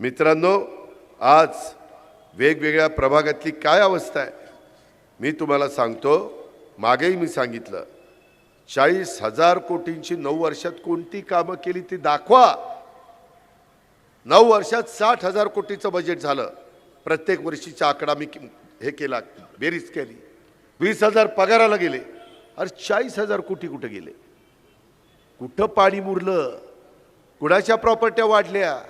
मित्रांनो आज वेगवेगळ्या प्रभागातली काय अवस्था आहे मी तुम्हाला सांगतो. मागेही मी सांगितलं चाळीस हजार कोटींची नऊ वर्षात कोणती कामं केली ती दाखवा. नऊ वर्षात साठ हजार कोटीचं बजेट झालं. प्रत्येक वर्षीचा आकडा मी हे केला बेरीज केली. वीस हजार पगाराला गेले. अरे चाळीस हजार कोटी कुठं गेले? कुठं पाणी मुरलं? कुणाच्या प्रॉपर्ट्या वाढल्या?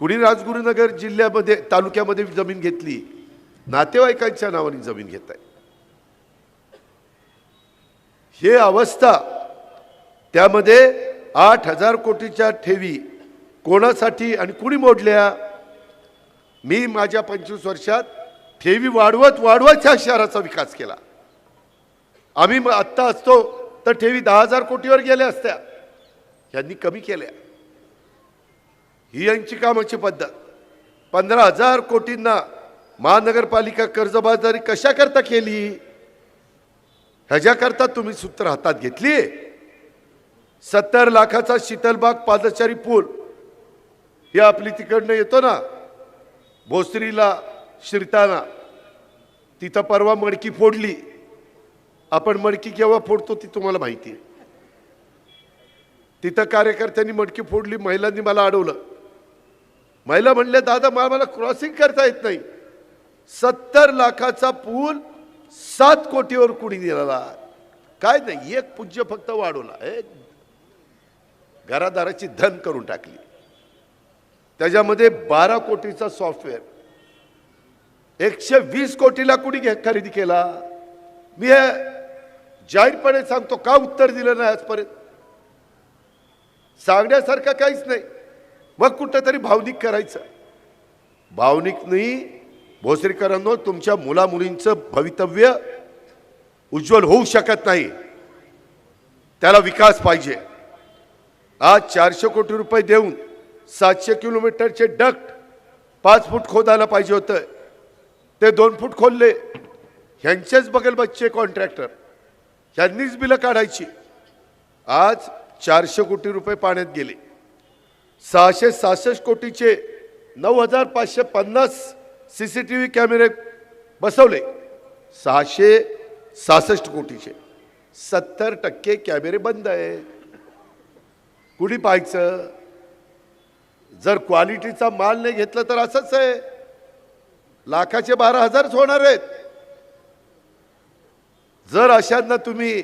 कुणी राजगुरुनगर जिल्ह्यामध्ये तालुक्यामध्ये जमीन घेतली. नातेवाईकांच्या नावाने जमीन घेत आहे. हे अवस्था त्यामध्ये आठ हजार कोटीच्या ठेवी कोणासाठी आणि कुणी मोडल्या? मी माझ्या पंचवीस वर्षात ठेवी वाढवत वाढवत ह्या शहराचा विकास केला. आम्ही मग आत्ता असतो तर ठेवी दहा हजार कोटीवर गेल्या असत्या. यांनी कमी केल्या. ही यांची कामाची पद्धत. पंधरा हजार कोटींना महानगरपालिका कर्जबाजारी कशाकरता केली? ह्याच्याकरता तुम्ही सूत्र हातात घेतली सत्तर लाखाचा शीतलबाग पादचारी पूल. हे आपली तिकडनं येतो ना भोसरीला शिरताना. तिथं परवा मडकी फोडली. आपण मडकी केव्हा फोडतो ती तुम्हाला माहिती आहे तिथं कार्यकर्त्यांनी मडकी फोडली महिलांनी मला अडवलं. महिला म्हणल्या दादा मला मला क्रॉसिंग करता येत नाही. सत्तर लाखाचा पूल सात कोटीवर कुणी दिलेला? काय नाही एक पूज्य फक्त वाढवला. एक घरादाराची धन करून टाकली. त्याच्यामध्ये बारा कोटीचा सॉफ्टवेअर एकशे वीस कोटीला कुणी घे खरेदी केला? मी हे जाहीरपणे सांगतो का उत्तर दिलं नाही आजपर्यंत? सांगण्यासारखं काहीच नाही. मग कुठं तरी भावनिक करायचं. भावनिक नाही भोसरीकरांनो तुमच्या मुलामुलींचं भवितव्य उज्ज्वल होऊ शकत नाही. त्याला विकास पाहिजे. आज चारशे कोटी रुपये देऊन सातशे किलोमीटरचे डक्ट पाच फूट खोदायला पाहिजे होतं. ते दोन फूट खोलले. ह्यांचेच बगल बच्चे कॉन्ट्रॅक्टर. ह्यांनीच बिलं काढायची. आज चारशे कोटी रुपये पाण्यात गेले. सहाशे सहासष्ट कोटीचे नऊ हजार पाचशे पन्नास सी सी टी व्ही कॅमेरे बसवले. सहाशे सहासष्ट कोटीचे. सत्तर टक्के कॅमेरे बंद आहे. कुणी पाहायचं? जर क्वालिटीचा माल नाही घेतला तर असंच आहे. लाखाचे बारा हजारच होणार आहेत. जर अशांना तुम्ही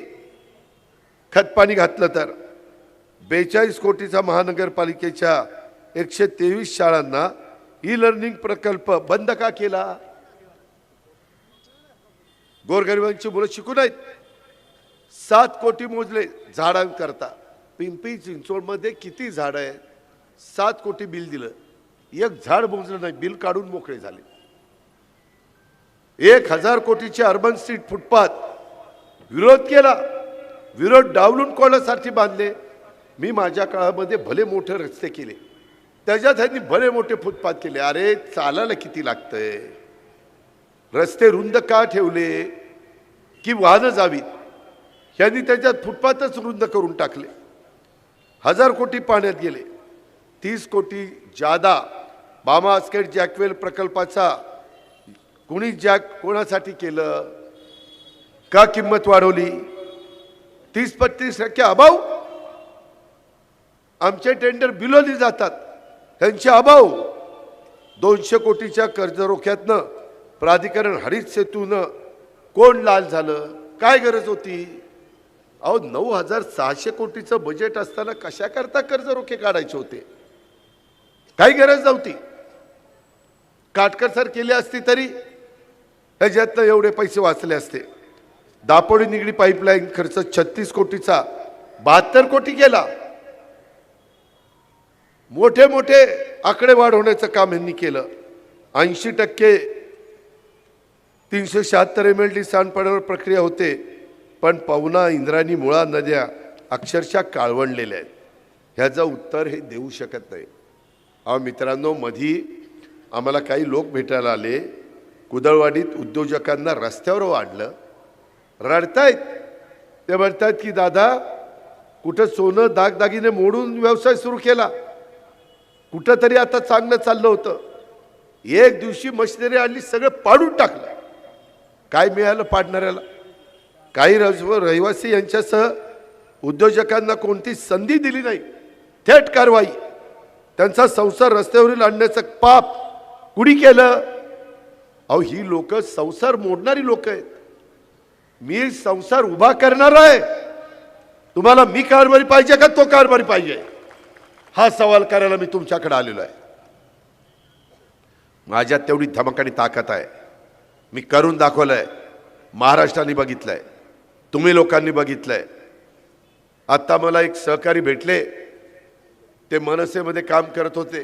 खतपाणी घातलं तर बेचाळीस कोटीचा महानगरपालिकेच्या एकशे तेवीस शाळांना ई लर्निंग प्रकल्प बंद का केला? गोरगरिबांची मुलं शिकू नाहीत. सात कोटी मोजले झाडांकरता. पिंपरी चिंचवडमध्ये किती झाडं आहेत? सात कोटी बिल दिलं. एक झाड मोजलं नाही बिल काढून मोकळे झाले. एक हजार कोटीचे अर्बन स्ट्रीट फुटपाथ विरोध केला. विरोध डावलून कोणासाठी बांधले? मी माझ्या काळामध्ये भले मोठे रस्ते केले त्याच्यात त्यांनी भले मोठे फुटपाथ केले. अरे चालायला किती लागतंय? रस्ते रुंद का ठेवले? की वाहनं जावीत? ह्यांनी त्याच्यात फुटपाथच रुंद करून टाकले. हजार कोटी पाण्यात गेले. तीस कोटी जादा बामा आस्केट जॅकवेल प्रकल्पाचा कुणी जॅक कोणासाठी केलं? का किंमत वाढवली? तीस पत्तीस टक्के अभाव? आमचे टेंडर बिलोली जातात. त्यांचे अभाव. दोनशे कोटीच्या कर्जरोख्यातनं प्राधिकरण हरित सेतूनं कोण लाल झालं? काय गरज होती? अहो नऊ हजार सहाशे कोटीचं बजेट असताना कशाकरता कर्जरोखे काढायचे होते? काही गरज नव्हती. काटकर सर केली असती तरी ह्याच्यातनं एवढे पैसे वाचले असते. दापोडी निगडी पाईपलाईन खर्च छत्तीस कोटीचा बहात्तर कोटी गेला. मोठे मोठे आकडे वाढवण्याचं काम यांनी केलं. ऐंशी टक्के तीनशे शहात्तर एम एल डी सांडपाण्यावर प्रक्रिया होते. पण पवना इंद्राणी मुळा नद्या अक्षरशः काळवणलेल्या आहेत. ह्याचं उत्तर हे देऊ शकत नाही. अहो मित्रांनो मधी आम्हाला काही लोक भेटायला आले. कुदळवाडीत उद्योजकांना रस्त्यावर वाढलं. रडतायत. ते म्हणतायत की दादा कुठं सोनं दागदागिने मोडून व्यवसाय सुरू केला. कुठंतरी आता चांगलं चाललं होतं. एक दिवशी मशिनरी आणली सगळं पाडून टाकलं. काय मिळालं पाडणाऱ्याला? काही रज रहिवासी यांच्यासह उद्योजकांना कोणती संधी दिली नाही. थेट कारवाई. त्यांचा संसार रस्त्यावरील आणण्याचं पाप कुणी केलं? अहो ही लोक संसार मोडणारी लोक आहेत. मी संसार उभा करणार आहे. तुम्हाला मी कारभारी पाहिजे का? तो कारभारी पाहिजे? हा सवाल करायला मी तुमच्याकडे आलेलो आहे. माझ्यात तेवढी धमक आणि ताकद आहे. मी करून दाखवलंय. महाराष्ट्राने बघितलंय. तुम्ही लोकांनी बघितलंय. आत्ता मला एक सहकारी भेटले. ते मनसेमध्ये काम करत होते.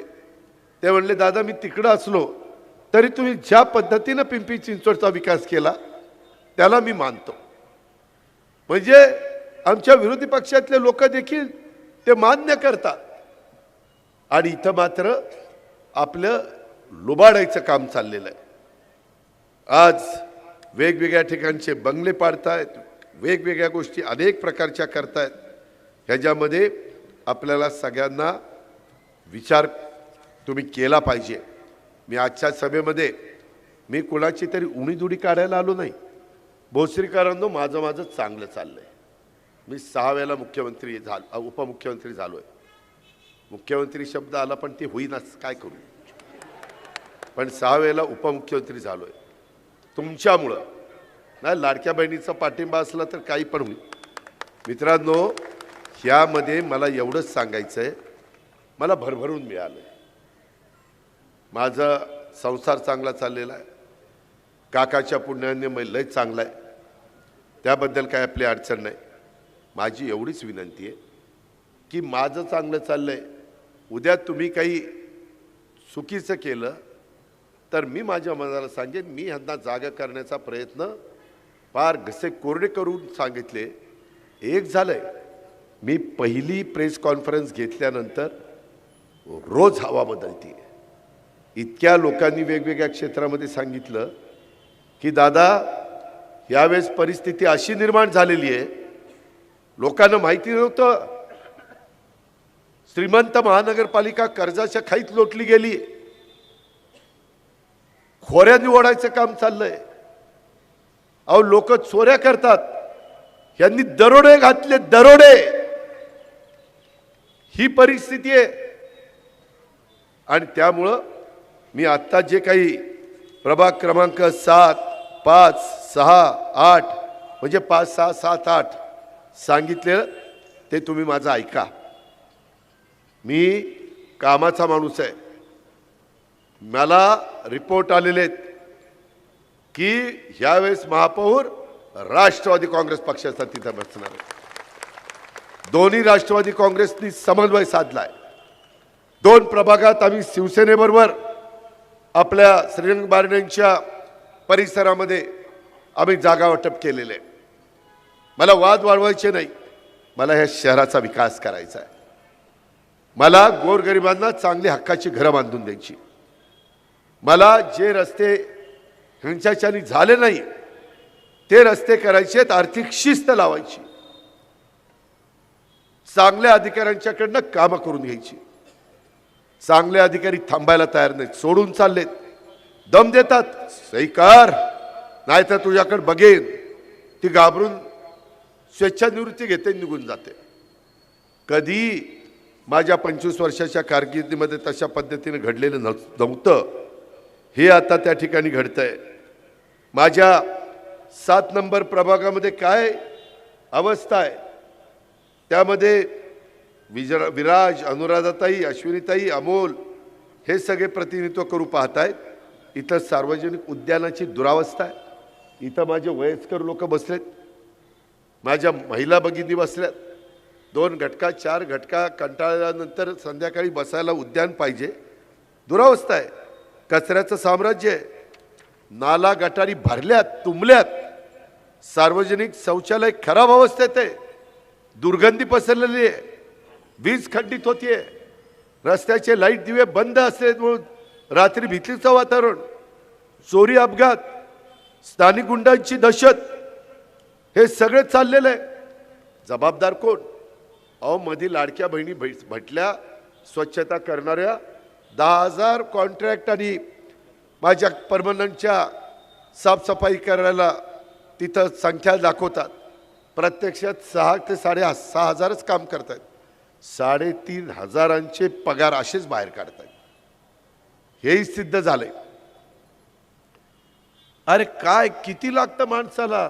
ते म्हणले दादा मी तिकडं असलो तरी तुम्ही ज्या पद्धतीनं पिंपरी चिंचवडचा विकास केला त्याला मी मानतो. म्हणजे आमच्या विरोधी पक्षातले लोक देखील ते मान्य करतात. आणि इथं मात्र आपलं लुबाडायचं काम चाललेलं आहे. आज वेगवेगळ्या ठिकाणचे बंगले पाडतायत वेगवेगळ्या गोष्टी अनेक प्रकारच्या करतायत. ह्याच्यामध्ये आपल्याला सगळ्यांना विचार तुम्ही केला पाहिजे. मी आजच्या सभेमध्ये मी कुणाची तरी उणीदुडी काढायला आलो नाही. भोसरीकरांनो माझं माझं चांगलं चाललं आहे मी सहा वेळेला मुख्यमंत्री झाल उपमुख्यमंत्री झालो आहे मुख्यमंत्री शब्द आला पण ते होईनाच. काय करू? पण सहा वेळेला उपमुख्यमंत्री झालोय. तुमच्यामुळं. नाही लाडक्या बहिणीचा पाठिंबा असला तर काही पण होईल. मित्रांनो ह्यामध्ये मला एवढंच सांगायचं आहे मला भरभरून मिळालं आहे माझा संसार चांगला चाललेला आहे. काकाच्या पुण्याने मग लय चांगला आहे. त्याबद्दल काय आपली अडचण नाही. माझी एवढीच विनंती आहे की माझं चांगलं चाललं आहे उद्या तुम्ही काही चुकीचं केलं तर मी माझ्या मनाला सांगेन मी ह्यांना जागा करण्याचा प्रयत्न फार घसे कोरडे करून सांगितले. एक झालंय मी पहिली प्रेस कॉन्फरन्स घेतल्यानंतर रोज हवा बदलते इतक्या लोकांनी वेगवेगळ्या क्षेत्रामध्ये सांगितलं की दादा यावेळेस परिस्थिती अशी निर्माण झालेली आहे लोकांना माहिती नव्हतं श्रीमंत महानगरपालिका कर्जाच्या खाईत लोटली गेली. खोऱ्यानी ओढायचं काम चाललंय. अहो लोक चोऱ्या करतात. यांनी दरोडे घातले दरोडे. ही परिस्थिती आहे. आणि त्यामुळं मी आत्ता जे काही प्रभाग क्रमांक सात पाच सहा आठ म्हणजे पाच सहा सात आठ सांगितलेलं ते तुम्ही माझं ऐका. मी कामाचा माणूस आहे. मला रिपोर्ट आलेले आहेत की ह्यावेळेस महापौर राष्ट्रवादी काँग्रेस पक्षाचा तिथं बसणार आहे. दोन्ही राष्ट्रवादी काँग्रेसनी समन्वय साधलाय. दोन प्रभागात आम्ही शिवसेनेबरोबर आपल्या श्रीरंग बारण्यांच्या परिसरामध्ये आम्ही जागा वाटप केलेले आहे. मला वाद वाढवायचे नाही. मला ह्या शहराचा विकास करायचा आहे. मला गोरगरिबांना चांगली हक्काची घरं बांधून द्यायची. मला जे रस्ते ह्यांच्याच्यानी झाले नाही ते रस्ते करायचे आहेत आर्थिक शिस्त लावायची. चांगल्या अधिकाऱ्यांच्याकडनं कामं करून घ्यायची. चांगले अधिकारी थांबायला तयार नाहीत सोडून चाललेत. दम देतात सही नाही तर तुझ्याकडे बघेन. ती घाबरून स्वेच्छानिवृत्ती घेते आणि निघून जाते. कधी माझ्या पंचवीस वर्षाच्या कारकिर्दीमध्ये तशा पद्धतीने घडलेलं नव्ह- नव्हतं. हे आता त्या ठिकाणी घडतंय. माझ्या सात नंबर प्रभागामध्ये काय अवस्था आहे? त्यामध्ये विजरा विराज अनुराधाताई अश्विनीताई अमोल हे सगळे प्रतिनिधित्व करू पाहतायत. इथं सार्वजनिक उद्यानाची दुरावस्था आहे. इथं माझे वयस्कर लोक बसलेत. माझ्या महिला भगिनी बसल्यात. दोन घटका चार घटका कंटाळल्यानंतर संध्याकाळी बसायला उद्यान पाहिजे. दुरावस्था आहे. कचऱ्याचं साम्राज्य आहे. नाला गटारी भरल्यात तुंबल्यात. सार्वजनिक शौचालय खराब अवस्थेत आहे. दुर्गंधी पसरलेली आहे. वीज खंडित होतीये. रस्त्याचे लाइट दिवे बंद असलेत म्हणून रात्री भीतीचं वातावरण. चोरी अपघात स्थानिक गुंडांची दहशत. हे सगळे चाललेलं आहे. जबाबदार कोण? अहो मधी लाडक्या बहिणी भै- म्हटल्या स्वच्छता करणाऱ्या दहा हजार कॉन्ट्रॅक्ट आणि माझ्या परमनंटच्या साफसफाई करायला तिथं संख्या दाखवतात. प्रत्यक्षात सहा ते साडे सहा हजारच काम करतायत. साडेतीन हजारांचे पगार असेच बाहेर काढतायत. हेही सिद्ध झालंय. अरे काय किती लागतं माणसाला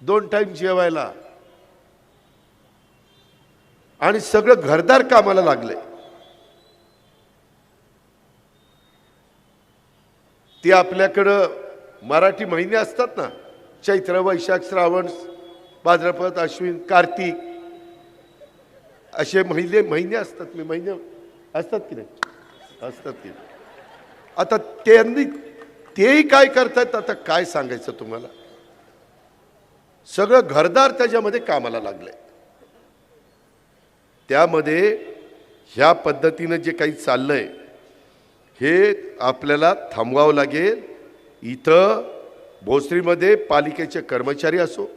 दोन टाईम जेवायला? आणि सगळं घरदार कामाला लागले. ते आपल्याकडं मराठी महिने असतात ना चैत्र वैशाख श्रावण भाद्रपद अश्विन कार्तिक असे महिने महिने असतात मी महिने असतात की नाही? असतात की नाही? आता त्यांनी तेही काय करतायत आता काय सांगायचं तुम्हाला? सगळं घरदार त्याच्यामध्ये कामाला लागलंय त्यामध्ये ह्या पद्धतीनं जे काही चाललं आहे हे आपल्याला थांबवावं लागेल. इथं भोसरीमध्ये पालिकेचे कर्मचारी असो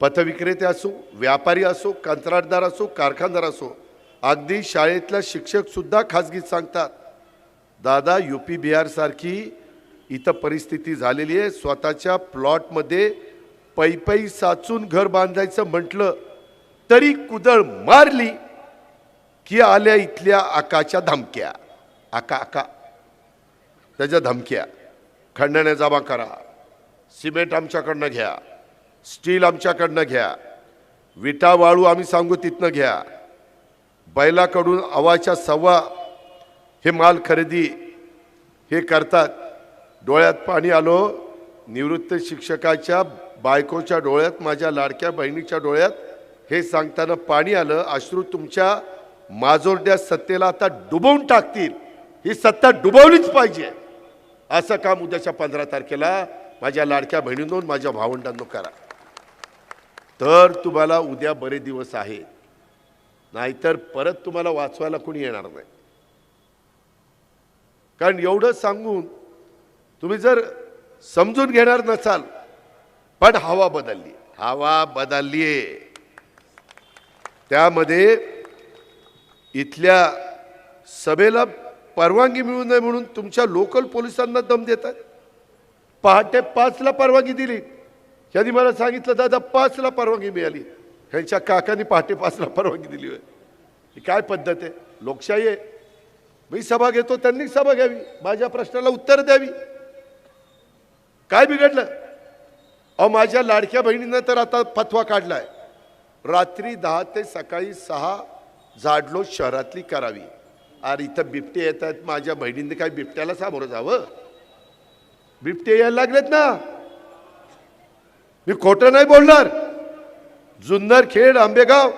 पथविक्रेते असो व्यापारी असो कंत्राटदार असो कारखानदार असो अगदी शाळेतल्या शिक्षकसुद्धा खाजगीत सांगतात दादा यू पी बिहारसारखी इथं परिस्थिती झालेली आहे. स्वतःच्या प्लॉटमध्ये पैपै साचून घर बांधायचं म्हटलं तरी कुदळ मारली. की आल्या इथल्या आकाच्या धमक्या. आका आका. त्याच्या धमक्या. खंडण्या जमा करा. सिमेंट आमच्याकडनं घ्या. स्टील आमच्याकडनं घ्या. विटा वाळू आम्ही सांगू तिथनं घ्या. बैलाकडून अवाच्या सव्वा हे माल खरेदी हे करतात. डोळ्यात पाणी आलो. निवृत्त शिक्षकाच्या बायकोच्या डोळ्यात माझ्या लाडक्या बहिणीच्या डोळ्यात हे सांगताना पाणी आलं. अश्रू तुमच्या माजोरड्या सत्तेला आता डुबवून टाकतील. ही सत्ता डुबवलीच पाहिजे. असं काम उद्याच्या पंधरा तारखेला माझ्या लाडक्या बहिणींनो माझ्या भावंडांनो करा. तर तुम्हाला उद्या बरे दिवस आहेत नाहीतर परत तुम्हाला वाचवायला कोणी येणार नाही. कारण एवढं सांगून तुम्ही जर समजून घेणार नसाल पण हवा बदलली. हवा बदलली त्यामध्ये इथल्या सभेला परवानगी मिळू नये म्हणून तुमच्या लोकल पोलिसांना दम देतात. पहाटे पाचला परवानगी दिली. यांनी मला सांगितलं दादा पाचला परवानगी मिळाली. ह्यांच्या काकांनी पहाटे पाचला परवानगी दिली होय. ही काय पद्धत आहे? लोकशाही आहे. मी सभा घेतो त्यांनी सभा घ्यावी. माझ्या प्रश्नाला उत्तर द्यावी. काय बिघडलं? अहो माझ्या लाडक्या बहिणीनं तर आता फतवा काढलाय. रात्री दहा ते सकाळी सहा झाडलोट शहरातली करावी. अरे इथं बिबटे येत आहेत माझ्या बहिणींनी काय बिबट्याला सामोरं जावं? बिबटे यायला लागलेत ना. मी खोटं नाही बोलणार. जुन्नर खेड आंबेगाव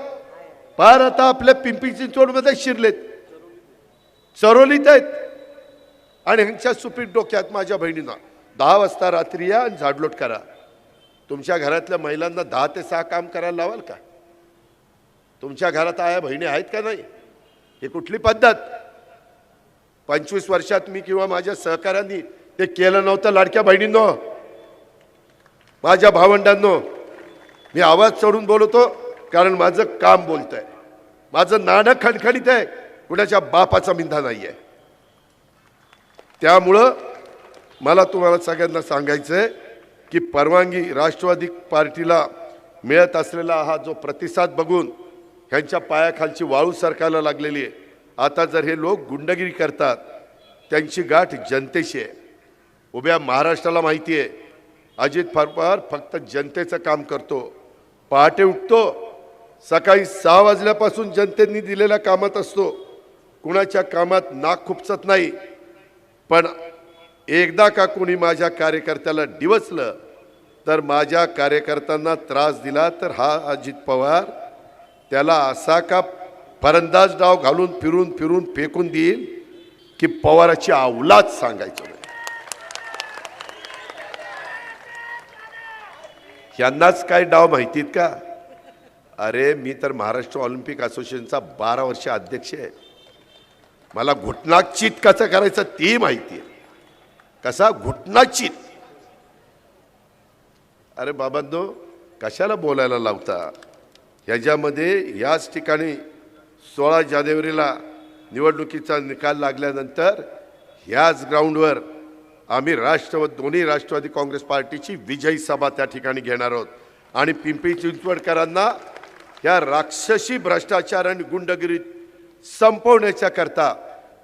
पार आता आपल्या पिंपरी चिंचवडमध्ये शिरलेत. चरोलीत आहेत. आणि ह्यांच्या सुपीट डोक्यात माझ्या बहिणींना दहा वाजता रात्री या आणि झाडलोट करा. तुमच्या घरातल्या महिलांना दहा ते सहा काम करायला लावाल का? तुमच्या घरात आया बहिणी आहेत का नाही? ही कुठली पद्धत? पंचवीस वर्षात मी किंवा माझ्या सहकाऱ्यांनी ते केलं नव्हतं लाडक्या बहिणींनो. माझ्या भावंडांनो मी आवाज चढून बोलतो कारण माझं काम बोलत आहे माझं नाणं खणखणीत आहे. कुणाच्या बापाचा मिंधा नाही आहे त्यामुळं मला तुम्हाला सगळ्यांना सांगायचं आहे की परवानगी राष्ट्रवादी पार्टीला मिळत असलेला हा जो प्रतिसाद बघून ह्यांच्या पायाखालची वाळू सरकायला लागलेली आहे. आता जर हे लोक गुंडगिरी करतात त्यांची गाठ जनतेशी आहे. उभ्या महाराष्ट्राला माहिती आहे अजित पवार फक्त जनतेचं काम करतो. पहाटे उठतो सकाळी सहा वाजल्यापासून जनतेने दिलेल्या कामात असतो. कुणाच्या कामात नाक खुपसत नाही. पण एकदा का कोणी माझ्या कार्यकर्त्याला डिवचलं तर माझ्या कार्यकर्त्यांना त्रास दिला तर हा अजित पवार त्याला असा का फरंदाज डाव घालून फिरून फिरून फेकून देईल की पवाराची अवलाद सांगायचं नाही. यांनाच काय डाव माहितीत का? अरे मी तर महाराष्ट्र ऑलिम्पिक असोसिएशनचा बारा वर्ष अध्यक्ष आहे. मला घुटनाचित कसं करायचं ते माहिती आहे. कसा? घुटनाचित अरे बाबांनो कशाला बोलायला लावता? ह्याच्यामध्ये याच ठिकाणी सोळा जानेवारीला निवडणुकीचा निकाल लागल्यानंतर ह्याच ग्राउंडवर आम्ही राष्ट्रवाद दोन्ही राष्ट्रवादी काँग्रेस पार्टीची विजयी सभा त्या ठिकाणी घेणार आहोत. आणि पिंपरी चिंचवडकरांना या राक्षसी भ्रष्टाचार आणि गुंडगिरी संपवण्याच्या करता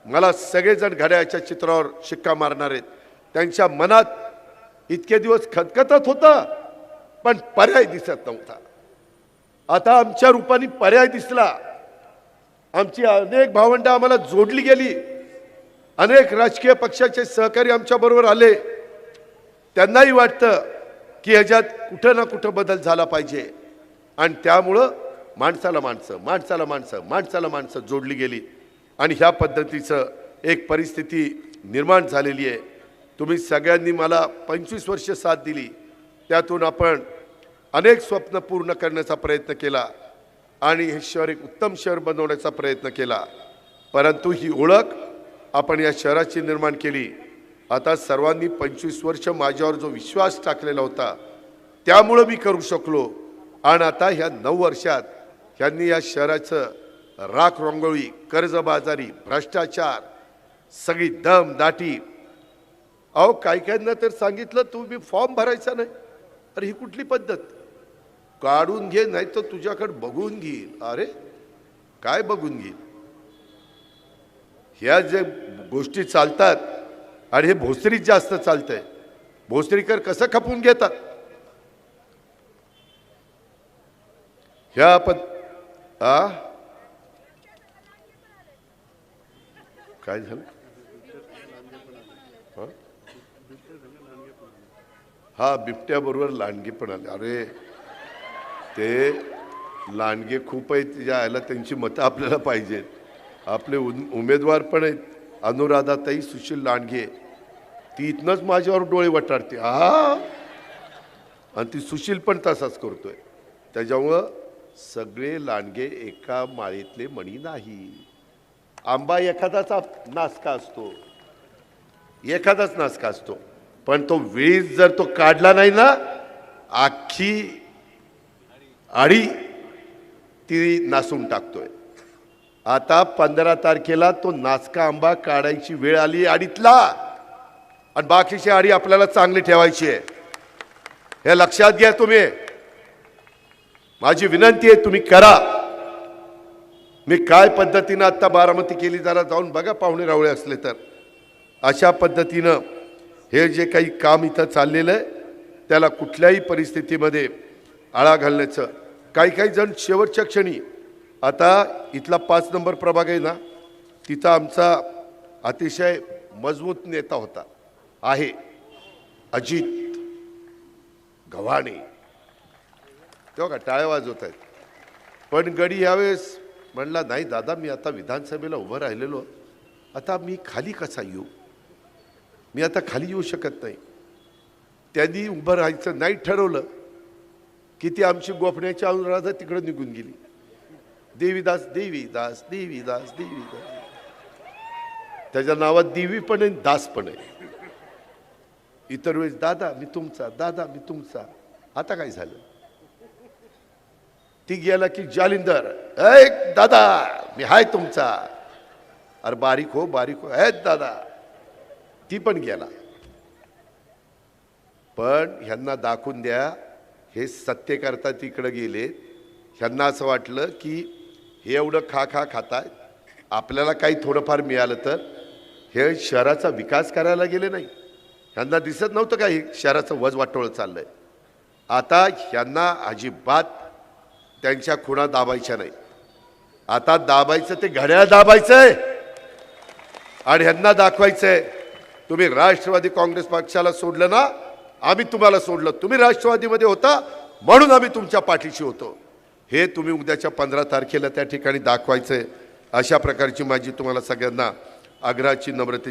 मला सगळेजण घड्याच्या चित्रावर शिक्का मारणार आहेत. त्यांच्या मनात इतके दिवस खतखतत होतं पण पर्याय दिसत नव्हता. आता आमच्या रूपाने पर्याय दिसला. आमची अनेक भावंड आम्हाला जोडली गेली. अनेक राजकीय पक्षाचे सहकारी आमच्या बरोबर आले. त्यांनाही वाटतं की ह्याच्यात कुठं ना कुठं बदल झाला पाहिजे. आणि त्यामुळं माणसाला माणसं माणसाला माणसं माणसाला माणसं जोडली गेली. आणि ह्या पद्धतीचं एक परिस्थिती निर्माण झालेली आहे. तुम्ही सगळ्यांनी मला पंचवीस वर्ष साथ दिली. त्यातून आपण अनेक स्वप्न पूर्ण करण्याचा प्रयत्न केला आणि हे शहर एक उत्तम शहर बनवण्याचा प्रयत्न केला. परंतु ही ओळख आपण या शहराची निर्माण केली. आता सर्वांनी पंचवीस वर्ष माझ्यावर जो विश्वास टाकलेला होता त्यामुळं मी करू शकलो. आणि आता ह्या नऊ वर्षात ह्यांनी या शहराचं राख रांगोळी कर्जबाजारी भ्रष्टाचार सगळी दम दाटी. अहो काही काहींना तर सांगितलं तुम्ही फॉर्म भरायचा नाही. अरे ही कुठली पद्धत? काढून घे नाही तर तुझ्याकडे बघून घेईल. अरे काय बघून घेईल? ह्या जे गोष्टी चालतात आणि हे भोसरीत जास्त चालतंय. भोसरीकर कसं खपून घेतात? ह्या पण आ? काय झालं? हा? बिबट्या बिबट्याबरोबर लांडगी पण आले. अरे ते लांडगे खूप आहेत ज्या आयला त्यांची मतं आपल्याला पाहिजेत. आपले उमेदवार पण आहेत. अनुराधाताई सुशील लांडगे. ती इथनंच माझ्यावर डोळे वटारते. हा आणि ती सुशील पण तसाच करतोय. त्याच्यामुळं सगळे लांडगे एका माळीतले मणी नाही. आंबा एखादाचा नासका असतो. एखादाच नासका असतो. पण तो वेळीच जर तो काढला नाही ना आखी आणि ती नासून टाकतोय. आता पंधरा तारखेला तो नाचका आंबा काढायची वेळ आली आडीतला. आणि बाकीची आडी आपल्याला चांगली ठेवायची आहे. हे लक्षात घ्या तुम्ही. माझी विनंती आहे तुम्ही करा. मी काय पद्धतीनं आत्ता बारामती केली जरा जाऊन बघा पाहुणे रावळे असले तर. अशा पद्धतीनं हे जे काही काम इथं चाललेलं आहे त्याला कुठल्याही परिस्थितीमध्ये आळा घालण्याचं काही काही जण शेवटच्या क्षणी आता इथला पाच नंबर प्रभाग आहे ना तिथं आमचा अतिशय मजबूत नेता होता. आहे अजित गव्हाणे. तेव्हा का टाळ्या वाजवत आहेत पण गडी यावेळेस म्हणला नाही दादा मी आता विधानसभेला उभं राहिलेलो. आता मी खाली कसा येऊ? मी आता खाली येऊ शकत नाही. त्यांनी उभं राहायचं नाही ठरवलं. किती आमची गोफण्याची अनुराधा तिकडं निघून गेली. देवीदास देवीदास देवीदास देवीदास. त्याच्या नावात देवी पण आहे दास पण आहे. इतर वेळेस दादा मी तुमचा दादा मी तुमचा. आता काय झालं? ती गेला की जालिंदर ऐ दादा मी हाय तुमचा. अरे बारीक हो बारीक हो. ऐ दादा. ती पण गेला. पण ह्यांना दाखवून द्या हे सत्य तिकडं गेले. ह्यांना असं वाटलं की हे एवढं खा खा खाताय. आपल्याला काही थोडंफार मिळालं तर हे शहराचा विकास करायला गेले नाही. ह्यांना दिसत नव्हतं का हे शहराचं वज वाटोळं आहे आता ह्यांना अजिबात त्यांच्या खुणा दाबायच्या नाही. आता दाबायचं ते घड्याळ दाबायचं आहे आणि ह्यांना दाखवायचं आहे तुम्ही राष्ट्रवादी काँग्रेस पक्षाला सोडलं ना आम्ही तुम्हाला सोडलं. तुम्ही राष्ट्रवादीमध्ये होता म्हणून आम्ही तुमच्या पाठीशी होतो. हे तुम्ही उद्याच्या पंधरा तारखेला त्या ठिकाणी दाखवायचं आहे अशा प्रकारची माझी तुम्हाला सगळ्यांना आग्रहाची नम्रतेची